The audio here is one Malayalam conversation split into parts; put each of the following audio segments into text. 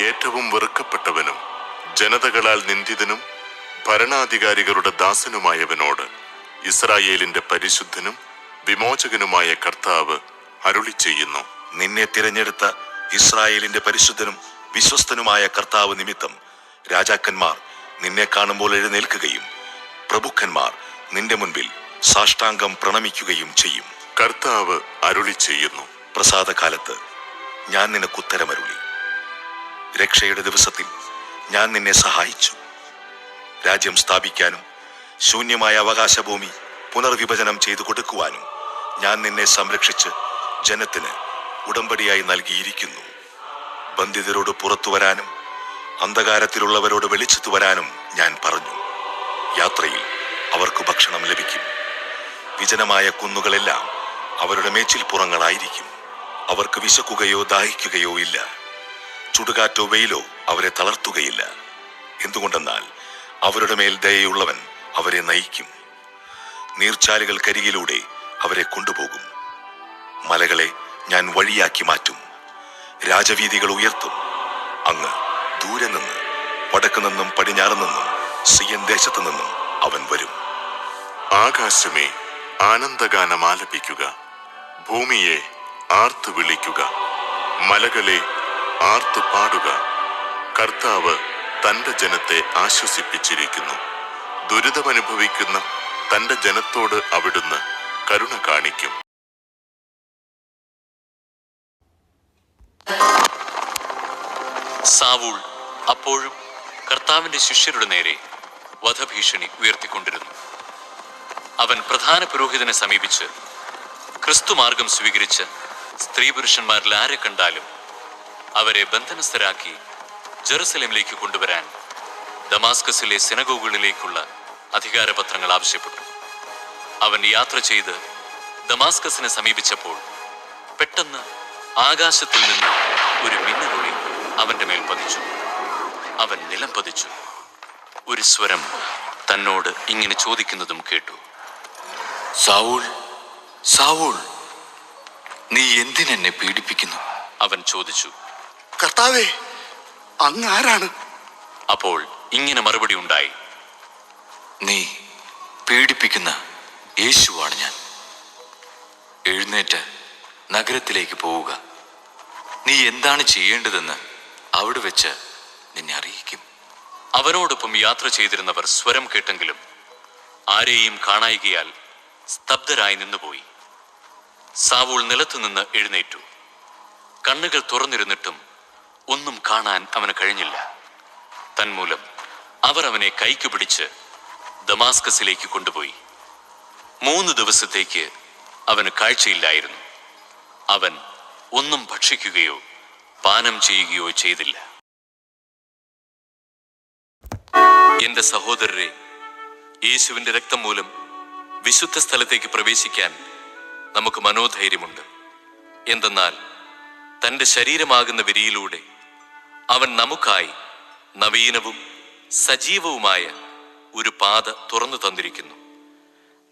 ഏറ്റവും വെറുക്കപ്പെട്ടവനും ജനതകളാൽ നിന്ദിതനും ഭരണാധികാരികളുടെ ദാസനുമായവനോട് ഇസ്രായേലിന്റെ പരിശുദ്ധനും വിമോചകനുമായ കർത്താവ് അരുളി ചെയ്യുന്നു. നിന്നെ തിരഞ്ഞെടുത്ത ഇസ്രായേലിന്റെ പരിശുദ്ധനും വിശ്വസ്തനുമായ കർത്താവ് നിമിത്തം രാജാക്കന്മാർ നിന്നെ കാണുമ്പോൾ എഴുന്നേൽക്കുകയും പ്രഭുക്കന്മാർ നിന്റെ മുൻപിൽ സാഷ്ടാംഗം പ്രണമിക്കുകയും ചെയ്യും. കർത്താവ് അരുളി ചെയ്യുന്നു. പ്രസാദകാലത്ത് ഞാൻ നിനക്ക് ഉത്തരമരുളി. രക്ഷയുടെ ദിവസത്തിൽ ഞാൻ നിന്നെ സഹായിച്ചു. രാജ്യം സ്ഥാപിക്കാനും ശൂന്യമായ അവകാശഭൂമി പുനർവിഭജനം ചെയ്തു കൊടുക്കുവാനും ഞാൻ നിന്നെ സംരക്ഷിച്ച് ജനത്തിന് ഉടമ്പടിയായി നൽകിയിരിക്കുന്നു. ബന്ധിതരോട് പുറത്തു വരാനും അന്ധകാരത്തിലുള്ളവരോട് വെളിച്ചത്തു വരാനും ഞാൻ പറഞ്ഞു. യാത്രയിൽ അവർക്ക് ഭക്ഷണം ലഭിക്കും. വിജനമായ കുന്നുകളെല്ലാം അവരുടെ മേച്ചിൽപ്പുറങ്ങളായിരിക്കും. അവർക്ക് വിശക്കുകയോ ദാഹിക്കുകയോ ഇല്ല. ചുടുകാറ്റോ വെയിലോ അവരെ തളർത്തുകയില്ല. എന്തുകൊണ്ടെന്നാൽ അവരുടെ മേൽ ദയയുള്ളവൻ അവരെ നയിക്കും. നീർച്ചാലുകൾ നീർച്ചാലുകൾക്കരികിലൂടെ അവരെ കൊണ്ടുപോകും. മലകളെ ഞാൻ വഴിയാക്കി മാറ്റും. രാജവീതികൾ ഉയർത്തും. അങ്ങ് ദൂരെ നിന്ന് വടക്കു നിന്നും പടിഞ്ഞാറ് നിന്നും സിയൻ ദേശത്തു നിന്നും അവൻ വരും. ആകാശമേ ആനന്ദഗാനം ആലപിക്കുക. ഭൂമിയെ ആർത്തു വിളിക്കുക മലകളെ ആർത്തു പാടുക കർത്താവ് തന്റെ ജനത്തെ ആശ്വസിപ്പിച്ചിരിക്കുന്നു. ദുരിതമനുഭവിക്കുന്ന തന്റെ ജനത്തോട് അവിടുന്ന് കരുണ കാണിക്കും. സാവൂൾ അപ്പോഴും കർത്താവിന്റെ ശിഷ്യരുടെ നേരെ വധഭീഷണി ഉയർത്തിക്കൊണ്ടിരുന്നു. അവൻ പ്രധാന പുരോഹിതനെ സമീപിച്ച് ക്രിസ്തു മാർഗം സ്വീകരിച്ച് സ്ത്രീ പുരുഷന്മാരിൽ ആരെ കണ്ടാലും അവരെ ബന്ധനസ്ഥരാക്കി ജെറുസലേമിലേക്ക് കൊണ്ടുവരാൻ ദമാസ്കസിലെ സിനഗോഗുകളിലേക്കുള്ള അധികാരപത്രങ്ങൾ ആവശ്യപ്പെട്ടു. അവൻ യാത്ര ചെയ്ത് ദമാസ്കസിനെ സമീപിച്ചപ്പോൾ പെട്ടെന്ന് ആകാശത്തിൽ നിന്ന് ഒരു മിന്നലൊളി അവന്റെ മേൽ പതിച്ചു. അവൻ നിലം പതിച്ചു. ഒരു സ്വരം തന്നോട് ഇങ്ങനെ ചോദിക്കുന്നതും കേട്ടു. സാവൂൾ സാവൂൾ നീ എന്തിനെന്നെ പീഡിപ്പിക്കുന്നു? അവൻ ചോദിച്ചു. കർത്താവേ അങ്ങ് ആരാണ്? അപ്പോൾ ഇങ്ങനെ മറുപടി ഉണ്ടായി. നീ പീഡിപ്പിക്കുന്ന യേശുവാണ് ഞാൻ. എഴുന്നേറ്റ് നഗരത്തിലേക്ക് പോവുക. നീ എന്താണ് ചെയ്യേണ്ടതെന്ന് അവിടെ വെച്ച് നിന്നെ അറിയിക്കും. അവരോടൊപ്പം യാത്ര ചെയ്തിരുന്നവർ സ്വരം കേട്ടെങ്കിലും ആരെയും കാണായികയാൽ സ്തബ്ധരായി നിന്നുപോയി. സാവൂൾ നിലത്തുനിന്ന് എഴുന്നേറ്റു. കണ്ണുകൾ തുറന്നിരുന്നിട്ടും ഒന്നും കാണാൻ അവന് കഴിഞ്ഞില്ല. തന്മൂലം അവർ അവനെ കൈക്ക് പിടിച്ച് ദമാസ്കസിലേക്ക് കൊണ്ടുപോയി. മൂന്ന് ദിവസത്തേക്ക് അവന് കാഴ്ചയില്ലായിരുന്നു. അവൻ ഒന്നും ഭക്ഷിക്കുകയോ പാനം ചെയ്യുകയോ ചെയ്തില്ല. എന്റെ സഹോദരരെ യേശുവിന്റെ രക്തം മൂലം വിശുദ്ധ സ്ഥലത്തേക്ക് പ്രവേശിക്കാൻ നമുക്ക് മനോധൈര്യമുണ്ട്. എന്തെന്നാൽ തന്റെ ശരീരമാകുന്ന വിരിയിലൂടെ അവൻ നമുക്കായി നവീനവും സജീവവുമായ ഒരു പാത തുറന്നു തന്നിരിക്കുന്നു.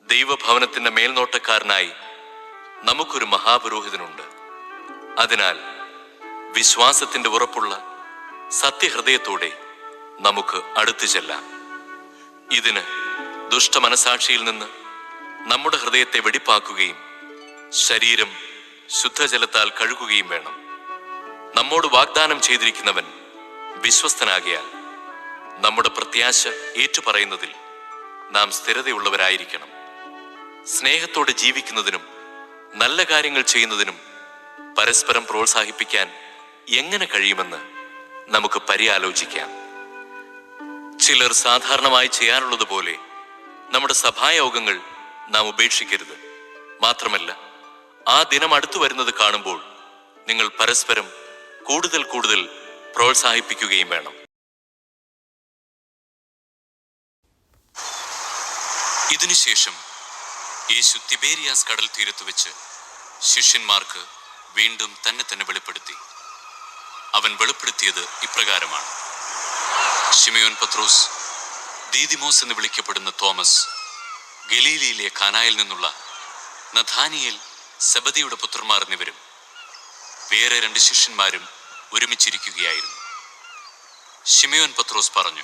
ദൈവഭവനത്തിന്റെ മേൽനോട്ടക്കാരനായി നമുക്കൊരു മഹാപുരോഹിതനുണ്ട്. അതിനാൽ വിശ്വാസത്തിന്റെ ഉറപ്പുള്ള സത്യഹൃദയത്തോടെ നമുക്ക് അടുത്തു ചെല്ലാം. ഇതിന് ദുഷ്ടമനസാക്ഷിയിൽ നിന്ന് നമ്മുടെ ഹൃദയത്തെ വെടിപ്പാക്കുകയും ശരീരം ശുദ്ധജലത്താൽ കഴുകുകയും വേണം. നമ്മോട് വാഗ്ദാനം ചെയ്തിരിക്കുന്നവൻ വിശ്വസ്തനാകിയാൽ നമ്മുടെ പ്രത്യാശ ഏറ്റുപറയുന്നതിൽ നാം സ്ഥിരതയുള്ളവരായിരിക്കണം. സ്നേഹത്തോടെ ജീവിക്കുന്നതിനും നല്ല കാര്യങ്ങൾ ചെയ്യുന്നതിനും പരസ്പരം പ്രോത്സാഹിപ്പിക്കാൻ എങ്ങനെ കഴിയുമെന്ന് നമുക്ക് പരിയാലോചിക്കാം. ചിലർ സാധാരണമായി ചെയ്യാറുള്ളതുപോലെ നമ്മുടെ സഭായോഗങ്ങൾ നാം ഉപേക്ഷിക്കരുത്. മാത്രമല്ല ആ ദിനം അടുത്തു വരുന്നത് കാണുമ്പോൾ നിങ്ങൾ പരസ്പരം കൂടുതൽ കൂടുതൽ പ്രോത്സാഹിപ്പിക്കുകയും വേണം. ഇതിനുശേഷം യേശു തിബേരിയാസ് കടൽ തീരത്ത് വെച്ച് ശിഷ്യന്മാർക്ക് വീണ്ടും തന്നെ തന്നെ വെളിപ്പെടുത്തി. അവൻ വെളിപ്പെടുത്തിയത് ഇപ്രകാരമാണ്. ഷിമയോൻ പത്രോസ് ദീദിമോസ് എന്ന് വിളിക്കപ്പെടുന്ന തോമസ് ഗലീലിയിലെ കാനായിൽ നിന്നുള്ള നഥാനിയേൽ സബദിയുടെ പുത്രന്മാർ എന്നിവരും വേറെ രണ്ട് ശിഷ്യന്മാരും ഒരുമിച്ചിരിക്കുകയായിരുന്നു. ഷിമയോൻ പത്രോസ് പറഞ്ഞു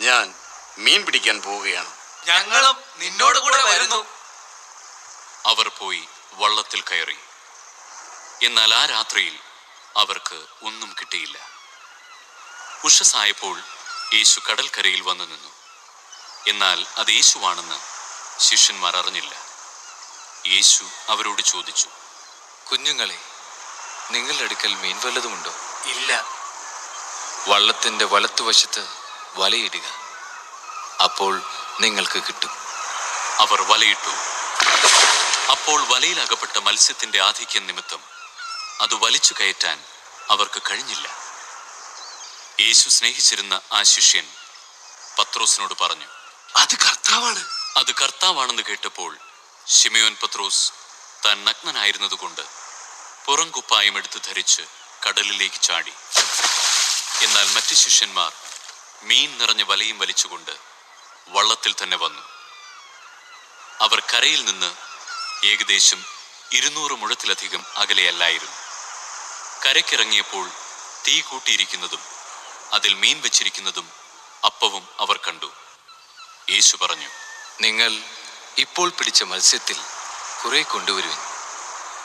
ഞാൻ മീൻ പിടിക്കാൻ പോവുകയാണ്. ഞങ്ങളും നിന്നോട് കൂടെ വരുന്നു. അവർ പോയി വള്ളത്തിൽ കയറി. എന്നാൽ ആ രാത്രിയിൽ അവർക്ക് ഒന്നും കിട്ടിയില്ല. ഉഷസായപ്പോൾ യേശു കടൽക്കരയിൽ വന്നു നിന്നു. എന്നാൽ അത് യേശുവാണെന്ന് ശിഷ്യന്മാർ അറിഞ്ഞില്ല. യേശു അവരോട് ചോദിച്ചു കുഞ്ഞുങ്ങളെ നിങ്ങളുടെ അടുക്കൽ മീൻ വല്ലതുമുണ്ടോ ഇല്ല. വള്ളത്തിന്റെ വലത്തുവശത്ത് വലയിടുക. അപ്പോൾ നിങ്ങൾക്ക് കിട്ടും. അവർ വലയിട്ടു. അപ്പോൾ വലയിൽ അകപ്പെട്ട മത്സ്യത്തിന്റെ ആധിക്യം നിമിത്തം അത് വലിച്ചു കയറ്റാൻ അവർക്ക് കഴിഞ്ഞില്ല. യേശു സ്നേഹിച്ചിരുന്ന ആ ശിഷ്യൻ പത്രോസിനോട് പറഞ്ഞു അത് കർത്താവാണ്. അത് കർത്താവാണെന്ന് കേട്ടപ്പോൾ ഷിമയോൻ പത്രോസ് താൻ നഗ്നനായിരുന്നതുകൊണ്ട് പുറംകുപ്പായം എടുത്ത് ധരിച്ച് കടലിലേക്ക് ചാടി. എന്നാൽ മറ്റു ശിഷ്യന്മാർ മീൻ നിറഞ്ഞ വലയും വലിച്ചുകൊണ്ട് വള്ളത്തിൽ തന്നെ വന്നു. അവർ കരയിൽ നിന്ന് ഏകദേശം ഇരുന്നൂറ് മുഴത്തിലധികം അകലെയല്ലായിരുന്നു കരയ്ക്കിറങ്ങിയപ്പോൾ തീ കൂട്ടിയിരിക്കുന്നതും അതിൽ മീൻ വെച്ചിരിക്കുന്നതും അപ്പവും അവർ കണ്ടു. യേശു പറഞ്ഞു നിങ്ങൾ ഇപ്പോൾ പിടിച്ച മത്സ്യത്തിൽ കുറെ കൊണ്ടുവരുവിൻ.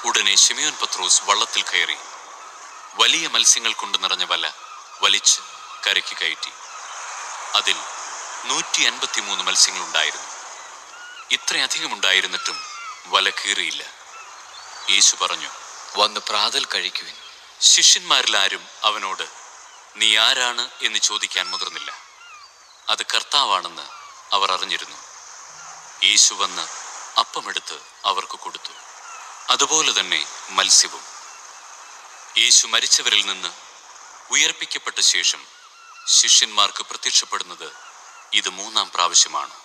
ഉടനെ ശിമയോൻ പത്രോസ് വള്ളത്തിൽ കയറി. വലിയ മത്സ്യങ്ങൾ കൊണ്ട് നിറഞ്ഞ വല വലിച്ച് കരയ്ക്ക് കയറ്റി. അതിൽ നൂറ്റി അൻപത്തിമൂന്ന് മത്സ്യങ്ങളുണ്ടായിരുന്നു ഇത്രയധികം ഉണ്ടായിരുന്നിട്ടും വല കീറിയില്ല. യേശു പറഞ്ഞു വന്ന് പ്രാതൽ കഴിക്കുവിൻ. ശിഷ്യന്മാരിലാരും അവനോട് നീ ആരാണ് എന്ന് ചോദിക്കാൻ മുതിർന്നില്ല. അത് കർത്താവാണെന്ന് അവർ അറിഞ്ഞിരുന്നു. യേശു വന്ന് അപ്പമെടുത്ത് അവർക്ക് കൊടുത്തു. അതുപോലെ തന്നെ മത്സ്യവും. യേശു മരിച്ചവരിൽ നിന്ന് ഉയർപ്പിക്കപ്പെട്ട ശേഷം ശിഷ്യന്മാർക്ക് പ്രത്യക്ഷപ്പെടുന്നത് ഇത് മൂന്നാം പ്രാവശ്യമാണ്.